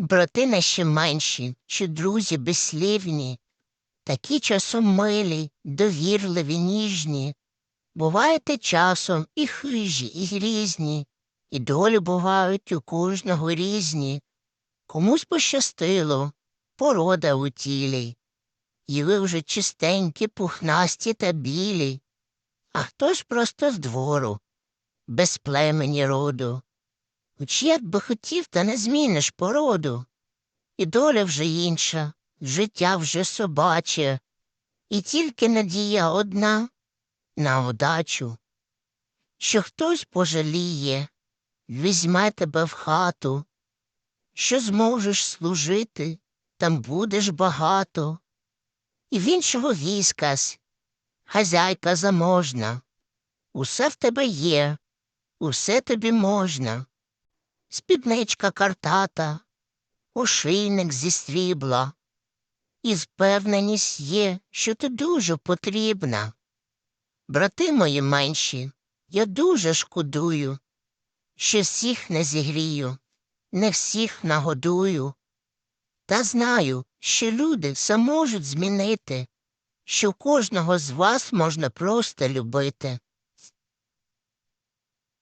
Брати наші менші, чи друзі безслівні, такі часом милі, довірливі, ніжні. Буваєте часом і хижі, і грізні, і долі бувають у кожного різні. Комусь пощастило, порода у тілі, і ви вже чистенькі, пухнасті та білі, а хтось просто з двору, без племені роду. Хоч як би хотів, та не зміниш породу. І доля вже інша, життя вже собаче, і тільки надія одна на удачу, що хтось пожаліє, візьме тебе в хату, що зможеш служити, там будеш багато, і в іншого військась, хазяйка заможна, усе в тебе є, усе тобі можна спідничка картата, ошийник зі срібла, і впевненість є, що ти дуже потрібна. Брати мої менші, я дуже шкодую, що всіх не зігрію, не всіх нагодую. Та знаю, що люди все можуть змінити, що кожного з вас можна просто любити.